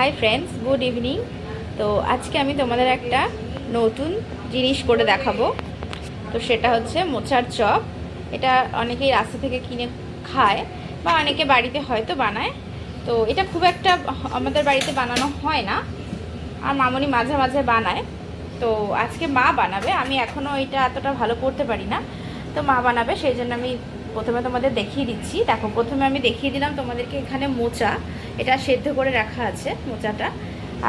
Hi friends good evening তো আজকে আমি তোমাদের একটা নতুন জিনিস করে দেখাবো। তো সেটা হচ্ছে মোচার চপ। এটা অনেকেই রাস্তা থেকে কিনে খায় বা অনেকে বাড়িতে হয়তো বানায়। তো এটা খুব একটা আমাদের বাড়িতে বানানো হয় না। আর মামনি মাঝে মাঝে বানায়। তো আজকে মা বানাবে। আমি এখনও এটা এতটা ভালো করতে পারি না। তো মা বানাবে, সেই জন্য আমি প্রথমে তোমাদের দেখিয়ে দিচ্ছি। দেখো, প্রথমে আমি দেখিয়ে দিলাম তোমাদেরকে এখানে মোচা। এটা সেদ্ধ করে রাখা আছে মোচাটা।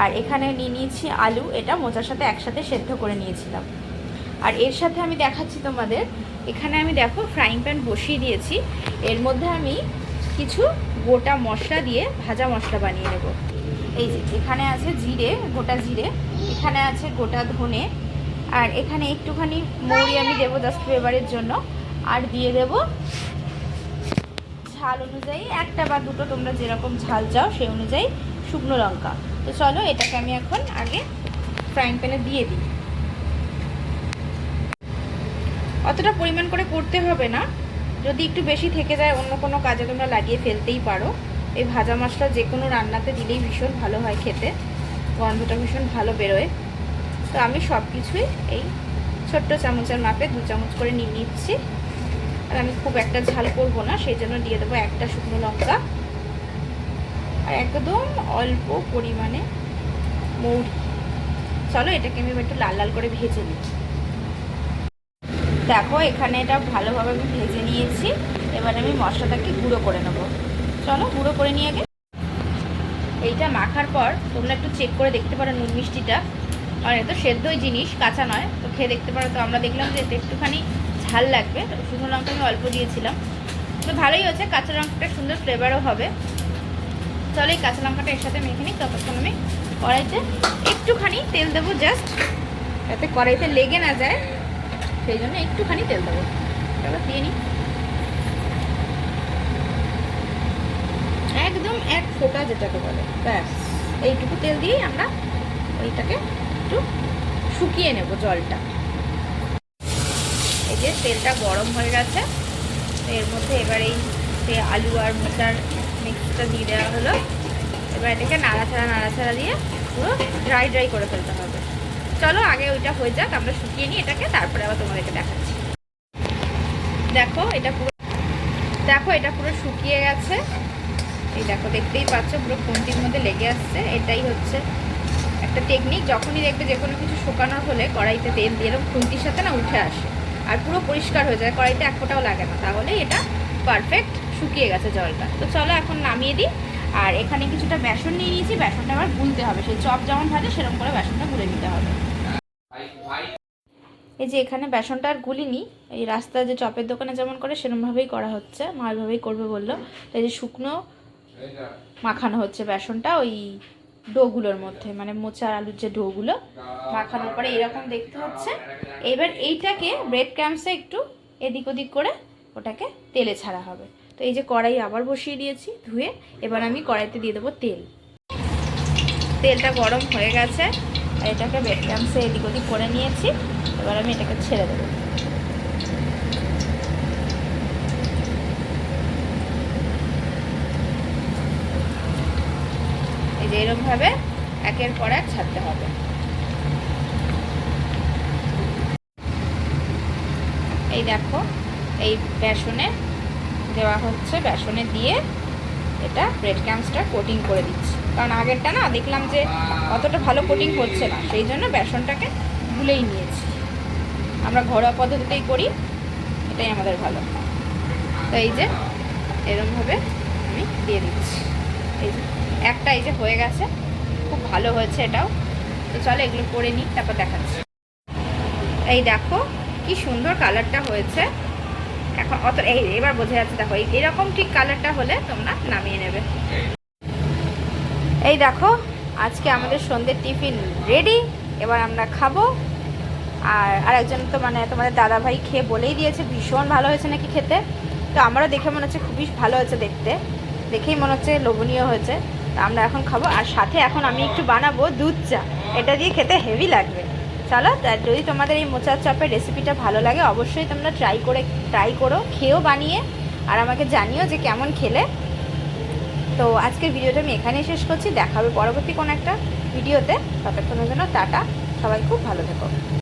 আর এখানে নিয়ে নিয়েছি আলু, এটা মোচার সাথে একসাথে সেদ্ধ করে নিয়েছিলাম। আর এর সাথে আমি দেখাচ্ছি তোমাদের, এখানে আমি দেখো ফ্রাইং প্যান বসিয়ে দিয়েছি। এর মধ্যে আমি কিছু গোটা মশলা দিয়ে ভাজা মশলা বানিয়ে নেব। এই যে, এখানে আছে জিরে, গোটা জিরে, এখানে আছে গোটা ধনে, আর এখানে একটুখানি মৌরি আমি দেবো জাস্ট ফ্লেভারের জন্য। আর দিয়ে দেব ঝাল অনুযায়ী, একটা বা দুটো তোমরা যেরকম ঝাল চাও সেই অনুযায়ী শুকনো লঙ্কা। তো চলো, এটাকে আমি এখন আগে ফ্রাইং প্যানে দিয়ে দিই। অতটা পরিমাণ করে করতে হবে না। যদি একটু বেশি থেকে যায়, অন্য কোনো কাজে তোমরা লাগিয়ে ফেলতেই পারো। এই ভাজা মশলা যে কোনো রান্নাতে দিলেই ভীষণ ভালো হয় খেতে। গন্ধটা ভীষণ ভালো বেরোয়। তো আমি সব কিছুই এই ছোট্ট চামচের মাপে দু চামচ করে নিয়ে নিচ্ছি। আর আমি খুব একটা ঝাল করব না, সেই জন্য দিয়ে দেবো একটা শুকনো লঙ্কা। আর একদম অল্প পরিমাণে মৌরি। চলো এটাকে আমি একটু লাল লাল করে ভেজে নিই। দেখো, এখানে এটা ভালোভাবে আমি ভেজে নিয়েছি। এবার আমি মশলাটাকে গুঁড়ো করে নেব। চলো, গুঁড়ো করে নিয়ে আগে। এইটা মাখার পর তোমরা একটু চেক করে দেখতে পারো নুন মিষ্টিটা। আর এত সেদ্ধই জিনিস, কাঁচা নয়। তো খেয়ে দেখতে পারো। তো আমরা দেখলাম যে একটুখানি ঝাল লাগবে, শুকনো লঙ্কা আমি অল্প দিয়েছিলাম। তো ভালোই হচ্ছে কাঁচা লঙ্কাটা সুন্দর ফ্লেভারও হবে। চলো এই কাঁচা লঙ্কাটা এর সাথে মেখে নিই, ততক্ষণ আমি কড়াইতে একটুখানি তেল দেবো জাস্ট যাতে কড়াইতে লেগে না যায়, সেই জন্য একটুখানি তেল দেবো। চলো দিয়ে নিই। একদম এক ফোঁটা যেটাকে বলে, ব্যাস। এইটুকু তেল দিয়েই আমরা ওইটাকে একটু শুকিয়ে নেব জলটা। এই যে তেলটা গরম হয়ে গেছে। এর মধ্যে এবার এই আলু আর মোচার মিক্সটা দিয়ে দেওয়া হলো। এবার এটাকে নাড়াচাড়া নাড়াচাড়া দিয়ে পুরো ড্রাই ড্রাই করে ফেলতে হবে। চলো আগে ওইটা হয়ে যাক, আমরা শুকিয়ে নিই এটাকে, তারপরে আবার তোমাদেরকে দেখাচ্ছি। দেখো, এটা পুরো দেখো, এটা পুরো শুকিয়ে গেছে। এই দেখো, দেখতেই পাচ্ছ, পুরো খুন্তির মধ্যে লেগে আসছে। এটাই হচ্ছে একটা টেকনিক যখনই দেখবে যে কোনো কিছু শুকানোর হলে কড়াইতে তেল দিয়ে এরকম খুন্তির সাথে না উঠে আসে। আর পুরো পরিষ্কার হয়ে যায়, কড়াইতে এক ফোঁটাও লাগে না। তাহলে এটা পারফেক্ট শুকিয়ে গেছে জলটা। তো চলো এখন নামিয়ে দিই। আর এখানে কিছুটা বেসন নিয়ে নিয়েছি, বেসনটা আবার গুলতে হবে। সেই চপ যেমন ভাজে, সেরকম করে বেসনটা গুলে নিতে হবে। এই যে এখানে বেসনটা আর গুলিনি, এই রাস্তায় যে চপের দোকানে যেমন করে সেরকমভাবেই করা হচ্ছে। মা ওইভাবেই করবে বলল। এই যে শুকনো মাখানো হচ্ছে বেসনটা, ওই ডোগুলোর মধ্যে মানে মোচা আলুর যে ডোগুলো মাখানোর পরে এরকম দেখতে হচ্ছে। এবার এইটাকে ব্রেড ক্যাম্পসে একটু এদিক ওদিক করে ওটাকে তেলে ছাড়া হবে। তো এই যে কড়াই আবার বসিয়ে দিয়েছি ধুয়ে, এবার আমি কড়াইতে দিয়ে দেবো তেল। তেলটা গরম হয়ে গেছে এটাকে ব্রেড ক্যাম্পসে এদিক ওদিক করে নিয়েছি, এবার আমি এটাকে ছেড়ে দেবো। এই যে এরকমভাবে একের পর এক ছাড়তে হবে। এই দেখো, এই বেসনে দেওয়া হচ্ছে, বেসনে দিয়ে এটা ব্রেড ক্যাম্পসটা কোটিং করে দিচ্ছি। কারণ আগেরটা না, দেখলাম যে অতটা ভালো কোটিং হচ্ছে না, সেই জন্য বেসনটাকে গুলেই নিয়েছি। আমরা ঘরোয়া পদ্ধতিতেই করি, এটাই আমাদের ভালো। তো এই যে এরকমভাবে আমি দিয়ে দিচ্ছি। এই যে, একটা এই যে হয়ে গেছে। ভালো হয়েছে এটাও। তো চলো এগুলো করে নিই, তারপর দেখাচ্ছি। এই দেখো, কি সুন্দর কালারটা হয়েছে। এখন অত, এই এবার বোঝা যাচ্ছে, দেখো এরকম ঠিক কালারটা হলে তোমরা নামিয়ে নেবে। এই দেখো, আজকে আমাদের সন্ধ্যের টিফিন রেডি, এবার আমরা খাব। আর আরেকজন তো মানে তোমাদের দাদা ভাই খেয়ে বলেই দিয়েছে, ভীষণ ভালো হয়েছে নাকি খেতে। তো আমারও দেখে মনে হচ্ছে খুবই ভালো হয়েছে দেখতে। দেখেই মনে হচ্ছে লোভনীয় হয়েছে। আমরা এখন খাব। আর সাথে এখন আমি একটু বানাবো দুধ চা। এটা দিয়ে খেতে হেভি লাগবে। চলো যদি তোমাদের এই মোচার চপের রেসিপিটা ভালো লাগে, অবশ্যই তোমরা ট্রাই করে ট্রাই করো, খেয়েও বানিয়ে, আর আমাকে জানিও যে কেমন খেলে। তো আজকের ভিডিওটা আমি এখানেই শেষ করছি। দেখা হবে পরবর্তী কোনো একটা ভিডিওতে। ততক্ষণের জন্য টাটা। সবাই খুব ভালো থেকো।